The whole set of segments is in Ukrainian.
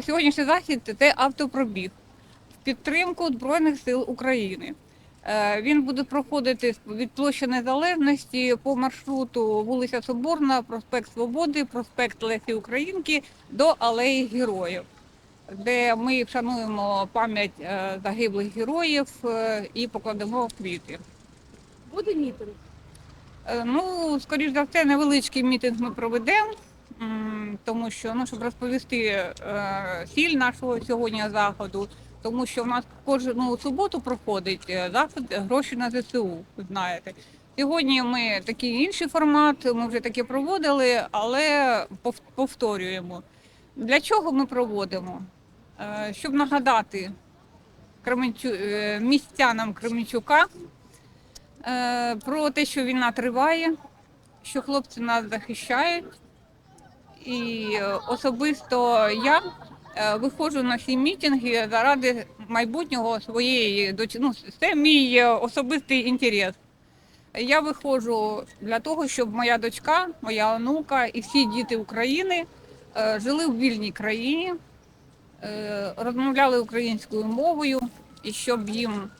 Сьогоднішній захід це автопробіг в підтримку Збройних сил України. Е, Він буде проходити від площі Незалежності по маршруту вулиця Соборна, проспект Свободи, проспект Лесі Українки до Алеї Героїв, де ми вшануємо пам'ять е, загиблих героїв е, і покладемо квіти. Буде мітинг. Ну, скоріш за все, невеличкий мітинг ми проведемо, тому що ну, щоб розповісти е, ціль нашого сьогодні заходу, тому що в нас кожну суботу проходить е, заход гроші на ЗСУ, знаєте. Сьогодні ми такий інший формат, ми вже таке проводили, але пов- повторюємо. Для чого ми проводимо? Е, Щоб нагадати Кременчу... е, містянам Кременчука, е, про те, що війна триває, що хлопці нас захищають. І е, особисто я е, виходжу на ці мітинги заради майбутнього своєї. Ну, це мій е, особистий інтерес. Я виходжу для того, щоб моя дочка, моя онука і всі діти України жили в вільній країні, розмовляли українською мовою, і щоб їм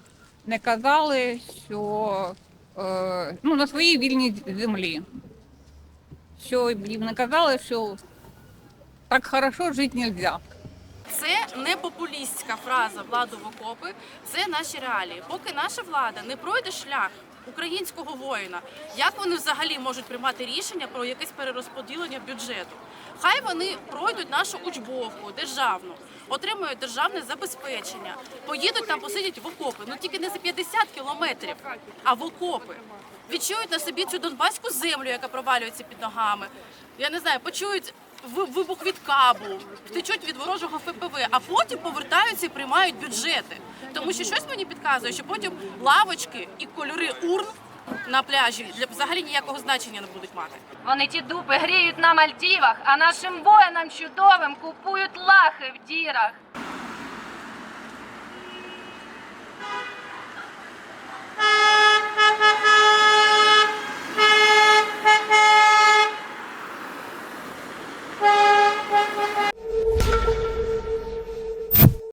не казали, що ну, на своїй вільній землі. Що їм наказали, що так хорошо жити нельзя. Це не популістська фраза владу в окопи, це наші реалії. Поки наша влада не пройде шлях українського воїна, як вони взагалі можуть приймати рішення про якесь перерозподілення бюджету? Хай вони пройдуть нашу учбовку державну, отримують державне забезпечення, поїдуть там, посидять в окопи. Ну тільки не за 50 кілометрів, а в окопи. Відчують на собі цю донбаську землю, яка провалюється під ногами. Я не знаю, почують вибух від кабу, втечуть від ворожого ФПВ, а потім повертаються і приймають бюджети. Тому що щось мені підказує, що потім лавочки і кольори урн на пляжі для взагалі ніякого значення не будуть мати. Вони ті дупи гріють на Мальдівах, а нашим воїнам чудовим купують лахи в дірах.